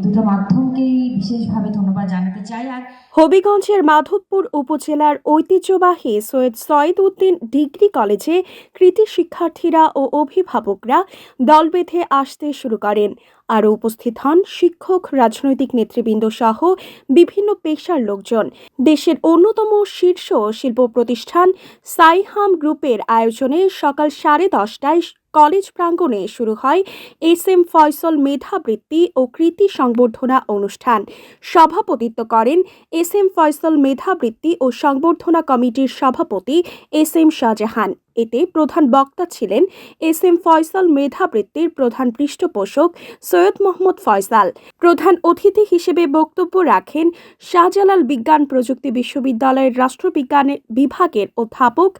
দুটো মাধ্যমকেই বিশেষভাবে ধন্যবাদ জানাতে চাই। আর হবিগঞ্জের মাধবপুর উপজেলার ঐতিহ্যবাহী সৈয়দ সৈয়দ উদ্দিন ডিগ্রি কলেজে কৃতি শিক্ষার্থীরা ও অভিভাবকরা দল বেঁধে আসতে শুরু করেন। আরও উপস্থিত হন শিক্ষক, রাজনৈতিক নেতৃবৃন্দ সহ বিভিন্ন পেশার লোকজন। দেশের অন্যতম শীর্ষ শিল্প প্রতিষ্ঠান সাইহাম গ্রুপের আয়োজনে সকাল সাড়ে দশটায় কলেজ প্রাঙ্গণে শুরু হয় এস এম ফয়সল মেধাবৃত্তি ও কৃতি সংবর্ধনা অনুষ্ঠান। সভাপতিত্ব করেন এস এম ফয়সল মেধাবৃত্তি ও সংবর্ধনা কমিটির সভাপতি এস এম শাহজাহান। এতে প্রধান বক্তা ছিলেন এস এম ফয়সাল মেধাবৃত্তির প্রধান পৃষ্ঠপোষক সৈয়দ মোহাম্মদ ফয়সাল। প্রধান অতিথি হিসেবে বক্তব্য রাখেন শাহজালাল বিজ্ঞান প্রযুক্তি বিশ্ববিদ্যালয়ের রাষ্ট্রবিজ্ঞান বিভাগের অধ্যাপক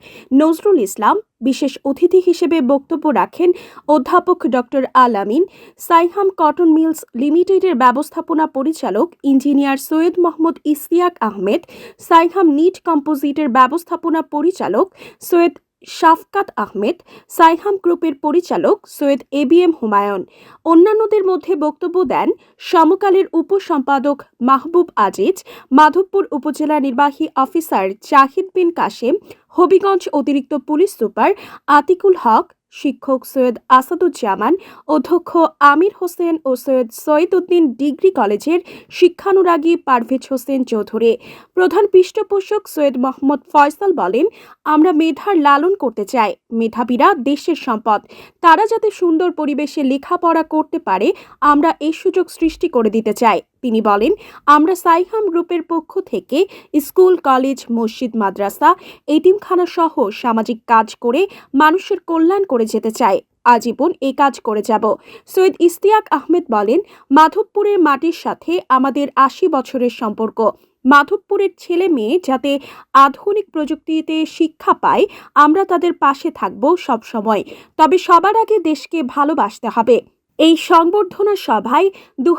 নজরুল ইসলাম। বিশেষ অতিথি হিসেবে বক্তব্য রাখেন অধ্যাপক doctor Al Amin. Saiham cotton mills লিমিটেডের ব্যবস্থাপনা পরিচালক ইঞ্জিনিয়ার সৈয়দ মোহাম্মদ ইসতিয়াক আহমেদ। সাইহাম নিট কম্পোজিটের ব্যবস্থাপনা পরিচালক সৈয়দ শাফকাত আহমেদ, সাইহাম গ্রুপের পরিচালক Syed A B M Humayun. অন্যান্যদের মধ্যে বক্তব্য দেন সমকালের উপসম্পাদক মাহবুব আজিজ, মাধবপুর উপজেলা নির্বাহী অফিসার জাহিদ বিন কাশেম, হবিগঞ্জ অতিরিক্ত পুলিশ সুপার আতিকুল হক শিক্ষক সৈয়দ আসাদুজ্জামান, অধ্যক্ষ আমির হোসেন ও সৈয়দ সৈয়দ উদ্দিন ডিগ্রি কলেজের শিক্ষানুরাগী পারভেজ হোসেন চৌধুরী। প্রধান পৃষ্ঠপোষক সৈয়দ মোহাম্মদ ফয়সাল বলেন, আমরা মেধার লালন করতে চাই। মেধাবীরা দেশের সম্পদ। তারা যাতে সুন্দর পরিবেশে লেখাপড়া করতে পারে, আমরা এই সুযোগ সৃষ্টি করে দিতে চাই। তিনি বলেন, আমরা সাইহাম গ্রুপের পক্ষ থেকে স্কুল, কলেজ, মসজিদ, মাদ্রাসা এটিমখানা সহ সামাজিক কাজ করে মানুষের কল্যাণ করে যেতে চাই। আজীবন এই কাজ করে যাব। সৈয়দ ইস্তিয়াক আহমেদ বলেন, মাধবপুরের মাটির সাথে আমাদের আশি বছরের সম্পর্ক। মাধবপুরের ছেলে মেয়ে যাতে আধুনিক প্রযুক্তিতে শিক্ষা পায়, আমরা তাদের পাশে থাকব সবসময়। তবে সবার আগে দেশকে ভালোবাসতে হবে। এই সংবর্ধনা সভায় দু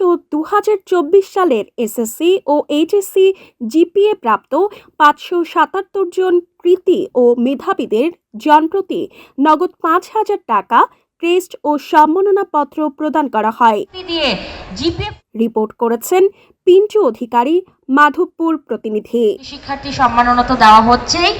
ও দু হাজার চব্বিশ সালের এসএসসি ও এইচএসসি জিপিএ প্রাপ্ত পাঁচশো সাতাত্তর জন কৃতি ও মেধাবীদের জনপ্রতি নগদ পাঁচ হাজার টাকা ক্রেস্ট ও সম্মাননাপত্র প্রদান করা হয়। রিপোর্ট করেছেন পিন্টু অধিকারী মাধবপুর প্রতিনিধি। শিক্ষার্থী সম্মাননা তো দেওয়া হচ্ছেই।